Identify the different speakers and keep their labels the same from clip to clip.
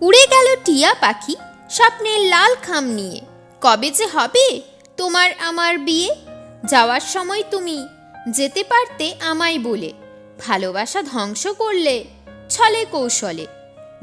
Speaker 1: উড়ে গেল টিয়া পাখি স্বপ্নের লাল খাম নিয়ে। কবে যে হবে তোমার আমার বিয়ে? যাওয়ার সময় তুমি যেতে পারতে আমায় বলে। ভালোবাসা ধ্বংস করলে ছলে কৌশলে।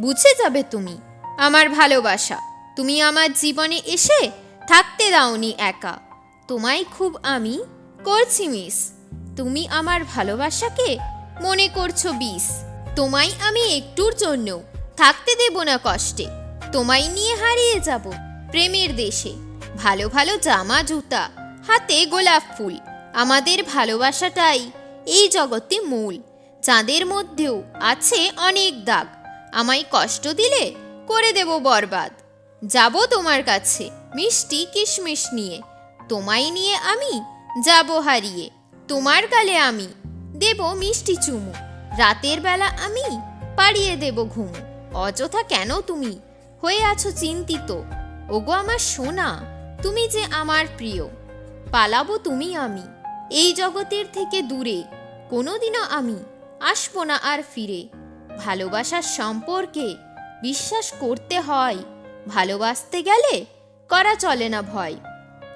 Speaker 1: বুঝে যাবে তুমি আমার ভালোবাসা। তুমি আমার জীবনে এসে থাকতে দাওনি একা। তোমায় খুব আমি করছি মিস। তুমি আমার ভালোবাসাকে মনে করছ বিষ। তোমায় আমি একটুর জন্য থাকতে দেব না কষ্টে। তোমায় নিয়ে হারিয়ে যাব প্রেমের দেশে। ভালো ভালো জামা, জুতা, হাতে গোলাপ ফুল। আমাদের ভালোবাসাটাই এই জগতে মূল। চাঁদের মধ্যেও আছে অনেক দাগ। আমায় কষ্ট দিলে করে দেব বরবাদ। যাব তোমার কাছে মিষ্টি কিশমিশ নিয়ে। তোমায় নিয়ে আমি যাব হারিয়ে। তোমার গালে আমি দেব মিষ্টি চুমু। রাতের বেলা আমি পাড়িয়ে দেব ঘুম। অযথা কেন তুমি? হয়ে আছো চিন্তিত। ওগো আমার সোনা, তুমি যে আমার প্রিয়। পালাবো তুমি আমি। এই জগতের থেকে দূরে, কোনোদিনও আমি আসব না আর ফিরে। ভালোবাসার সম্পর্কে বিশ্বাস করতে হয়। ভালোবাসতে গেলে করা চলে না ভয়।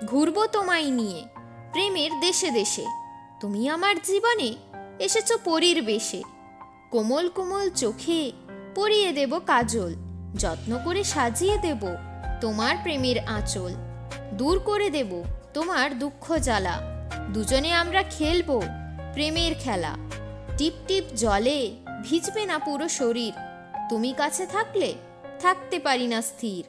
Speaker 1: ঘুরবো তোমায় নিয়ে, প্রেমের দেশে দেশে। তুমি আমার জীবনে এসেছ পরীর বেশে কোমল কোমল চোখে পরিয়ে দেব কাজল, যত্ন করে সাজিয়ে দেব তোমার প্রেমের আঁচল, দূর করে দেব তোমার দুঃখ জ্বালা, দুজনে আমরা খেলব প্রেমের খেলা, টিপ টিপ জলে ভিজবে না পুরো শরীর, তুমি কাছে থাকলে থাকতে পারি না স্থির।